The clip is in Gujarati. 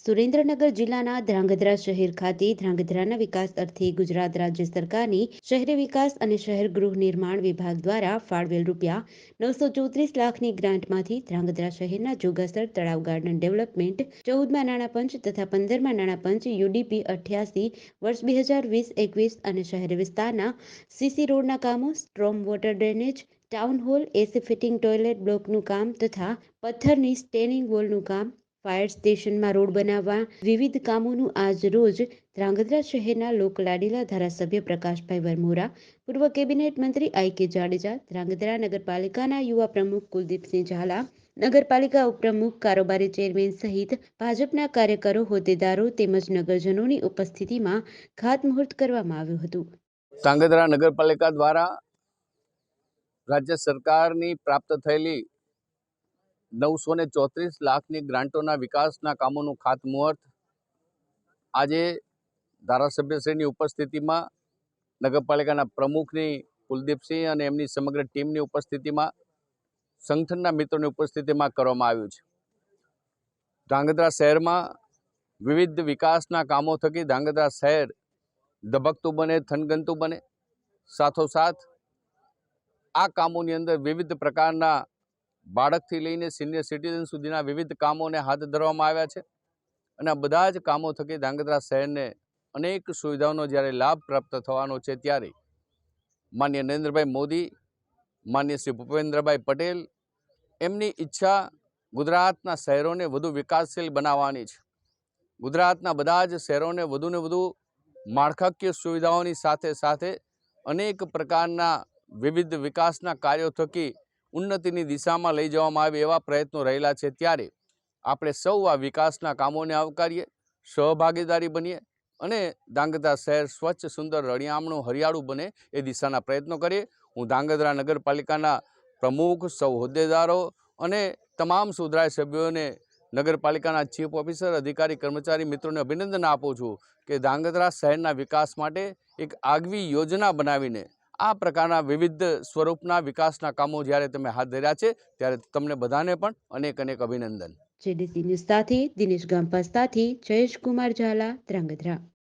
સુરેન્દ્રનગર જિલ્લાના ધ્રાંગધ્રા શહેર ખાતે ધ્રાંગધ્રાના વિકાસ અર્થે ગુજરાત રાજ્ય સરકારની શહેરી વિકાસ અને શહેર ગૃહ નિર્માણ વિભાગ દ્વારા ફાળવેલ રૂપિયા નવસો ચોત્રીસ લાખની ગ્રાન્ટમાંથી ધ્રાંગધ્રા શહેરના જોગાસર તળાવ ગાર્ડન ડેવલપમેન્ટ, ચૌદમાં નાણાં પંચ તથા પંદરમાં નાણાં પંચ યુડીપી અઠ્યાસી, વર્ષ બે હજાર વીસ એકવીસ અને શહેર વિસ્તારના સીસી રોડના કામો, storm water drainage, town hall, AC fitting toilet બ્લોકનું કામ તથા પથ્થરની સ્ટેનિંગ વોલનું કામ ફાયર સ્ટેશનમાં રોડ બનાવવા વિવિધ કામોનું આજ ધ્રાંગધ્રા શહેરના લોકલાડીલા ધારાસભ્ય પ્રકાશભાઈ વરમોરા, પૂર્વ કેબિનેટ મંત્રી આઈ કે જાડેજા, ધ્રાંગધ્રા નગરપાલિકાના યુવા પ્રમુખ કુલદીપસિંહ ઝાલા, નગરપાલિકા ઉપપ્રમુખ કારોબારી ચેરમેન સહિત ભાજપના કાર્યકરો, હોદ્દેદારો તેમજ નગરજનોની ઉપસ્થિતિમાં ખાતમુહૂર્ત કરવામાં આવ્યું હતું. ધ્રાંગધ્રા નગરપાલિકા દ્વારા રાજ્ય સરકારની પ્રાપ્ત થયેલી નવસો ને ચોત્રીસ લાખની ગ્રાન્ટોના વિકાસના કામોનું ખાતમુહૂર્ત આજે ધારાસભ્યશ્રીની ઉપસ્થિતિમાં નગરપાલિકાના પ્રમુખની કુલદીપસિંહ અને એમની સમગ્ર ટીમની ઉપસ્થિતિમાં સંગઠનના મિત્રોની ઉપસ્થિતિમાં કરવામાં આવ્યું છે. ધ્રાંગધ્રા શહેરમાં વિવિધ વિકાસના કામો થકી ધ્રાંગધ્રા શહેર ધબકતું બને, થનગનતું બને. સાથોસાથ આ કામોની અંદર વિવિધ પ્રકારના બાળકથી લઈને સિનિયર સિટીઝન સુધીના વિવિધ કામોને હાથ ધરવામાં આવ્યા છે. અને બધા જ કામો થકી ધ્રાંગધ્રા શહેરને અનેક સુવિધાઓનો જ્યારે લાભ પ્રાપ્ત થવાનો છે ત્યારે માન્ય નરેન્દ્રભાઈ મોદી, માન્ય શ્રી ભૂપેન્દ્રભાઈ પટેલ એમની ઈચ્છા ગુજરાતના શહેરોને વધુ વિકાસશીલ બનાવવાની છે. ગુજરાતના બધા જ શહેરોને વધુને વધુ માળખાકીય સુવિધાઓની સાથે સાથે અનેક પ્રકારના વિવિધ વિકાસના કાર્યો થકી ઉન્નતિની દિશામાં લઈ જવામાં આવે એવા પ્રયત્નો રહેલા છે ત્યારે આપણે સૌ આ વિકાસના કામોને આવકારીએ, સહભાગીદારી બનીએ અને ધાંગધ્રા શહેર સ્વચ્છ, સુંદર, રળિયામણું, હરિયાળું બને એ દિશાના પ્રયત્નો કરીએ. હું ધાંગધ્રા નગરપાલિકાના પ્રમુખ, સૌ હોદ્દેદારો અને તમામ સુધરાય સભ્યોને નગરપાલિકાના ચીફ ઓફિસર, અધિકારી, કર્મચારી મિત્રોને અભિનંદન આપું છું કે ધાંગધ્રા શહેરના વિકાસ માટે એક આગવી યોજના બનાવીને આ પ્રકારના વિવિધ સ્વરૂપના વિકાસના કામો જ્યારે તમે હાથ ધર્યા છે, ત્યારે તમને બધાને પણ અનેક અનેક અભિનંદન. જેડીસી ન્યૂઝ સાથે દિનેશ ગામપા સાથે જયેશ કુમાર ઝાલા, ધ્રાંગધ્રા.